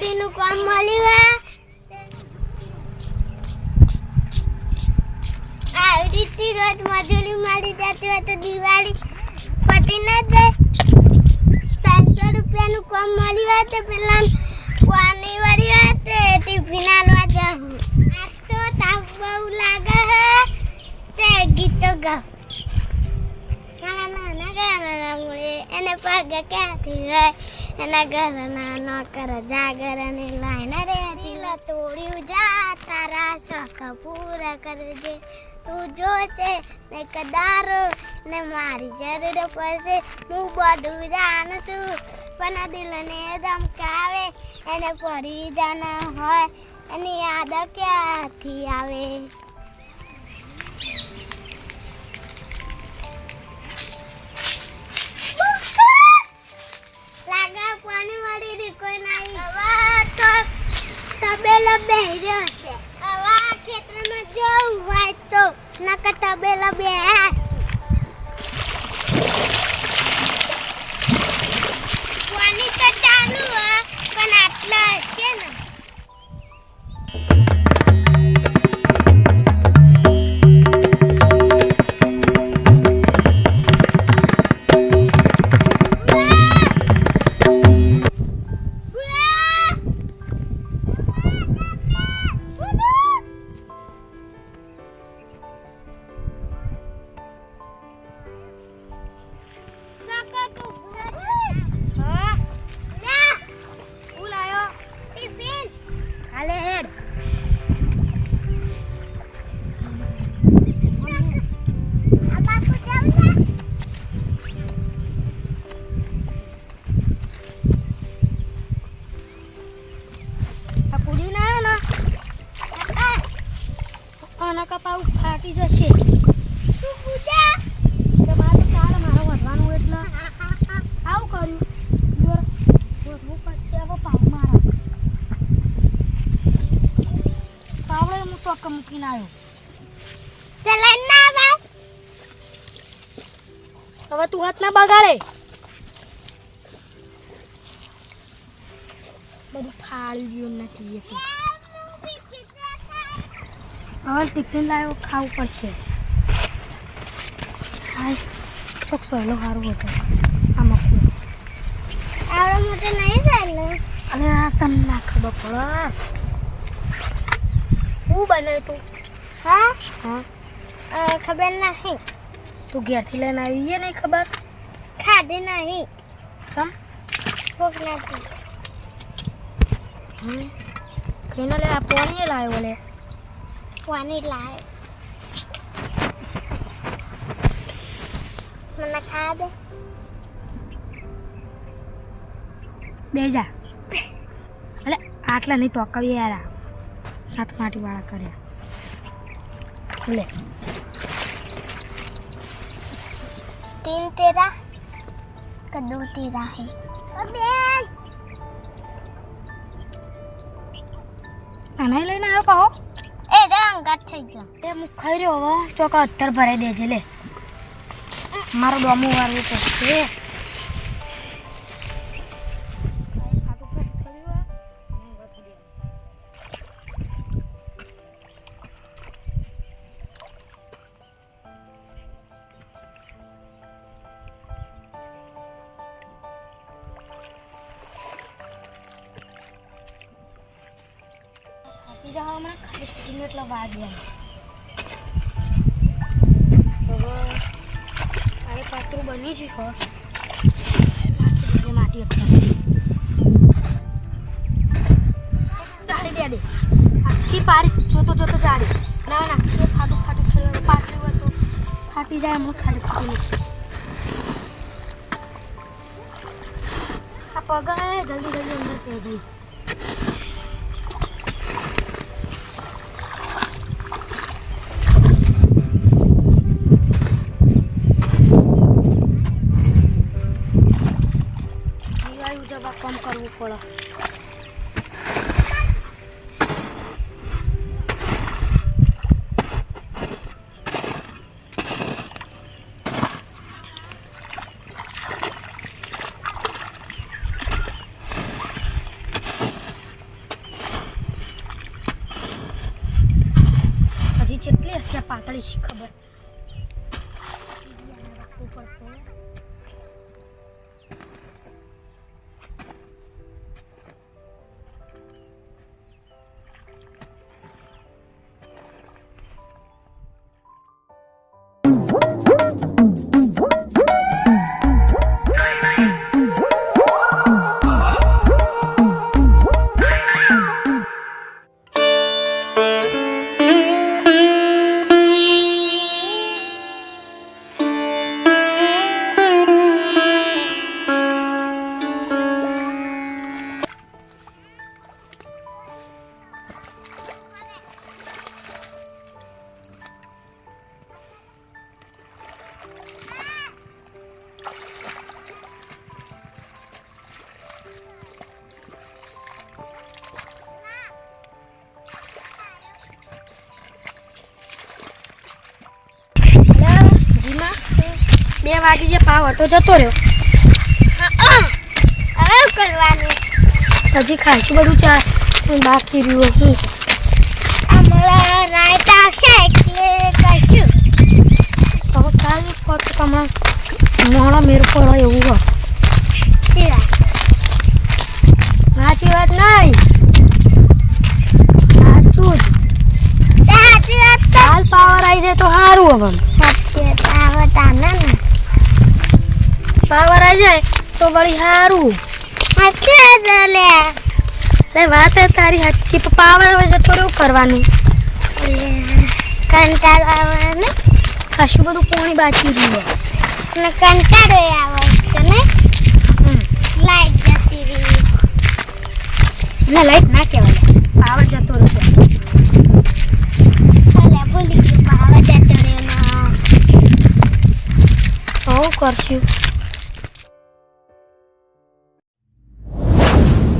મજૂરીનું કામ મળ્યું આવી રીતે રોજ મજૂરી મળી જતી હોય તો દિવાળી પટી ના જાય ત્રણસો રૂપિયાનું કામ મળ્યું હોય તો પેલા પાણી વાળી હોય તે ટિફિન આલવા જાઉં આજ તો તાપ બહુ લાગે હે તે ગીતો ગાવ ના નાના ના મૂળે એને પગ ક્યાંથી હોય એના ઘરના નોકર જાગરને લાઈન રે દિલ તોડ્યું જા, તારા શોખ પૂરા કરજે. તું જો છે ને કદારો ને મારી જરૂર પડશે. હું બધું જાણું છું પણ દિલને ધમકાવે. એને પડી જાના હોય, એની યાદ ક્યાંથી આવે? તબેલો બેહ્યો છે. આવા ખેતરમાં જવું હોય તો નકર તબેલો બેહ્યા ફાટી જશે. તો મારે ચાલ, મારે વધવાનું એટલે આવું કર્યું વધવું પડશે હવે પાવ મારા. પાવડે હું આવ્યો. હવે તું હાથ ના બગાડે. બધું ફાળી ગયું નથી એ તો. હવે ટિફિન લાવ્યો ખાવું પડશે. હાય ચોક સહેલો સારું હતો. આ મકું આવડો મોટો નહીં ચાલ્યો અરે આ તને ના ખબર પડે. શું બનાવ્યું તું? હા? હા. ખબર નહીં. તું ઘેરથી લઈને આવી છે નહીં ખબર? ખાધી નહીં. ચમ? ભૂખ નથી હમ. કહીને લે આ પોણીએ લાવ્યો લે. મૂકવાની લાય મને ખા દે બેજા અલે આટલા નહીં તો કવિ યાર હાથ માટી વાળા કર્યા લે તીન તેરા કદો તેરા હે બેન આના લઈને આવ્યો પાહો અંગાત થઈ તે હું ખાઈ રહ્યો ચોકા અત્તર ભરાઈ દેજે, લે. મારો ડોમો વાળવું છે. બીજા ખાલી ખીચડીને એટલો વાગ્યા હવે તારે પાતળું બની જ હો માટી જાડી દે આખી પારી જોતો જોતો જાડી ના ના, એ ફાટું ફાટું થયું પાતળું હોય તો ફાટી જાય હમણાં ખાલી ખીચડી આ પગ જલ્દી જલ્દી અંદર પે તમારી જવા કમ કરવું પડે. કેટલી હશે પાતળી છે ખબર? બે વાગી જે પાવ હતો જતો રહ્યો. હવે કરવાનું? હજી ખાઈશું બધું ચા. બાકી રહ્યું હું હમણાં રાઈટ આવશે એટલે કરશું. હવે કાલ કહો તો હમણાં મોડા મેર પડો એવું હોય. સાચી વાત. નહીં. સાચું જ. કાલ પાવર આવી જાય તો સારું હવે. સાચી વાત ને. પાવર આવી જાય તો વળી સારું લે. વાત તારી સાચી પાવર હવે જતો એવું કરવાનું. કંટાળો આવે ને? ખાસું બધું પોણી બાકી રહ્યું. અને કંટાળો આવે તને લાઈટ જતી રહી. ના લાઈટ ના કહેવાય. પાવર જતો રહ્યો ભલે ભૂલી ગયું પાવર જતો રહ્યો બહુ કરશું?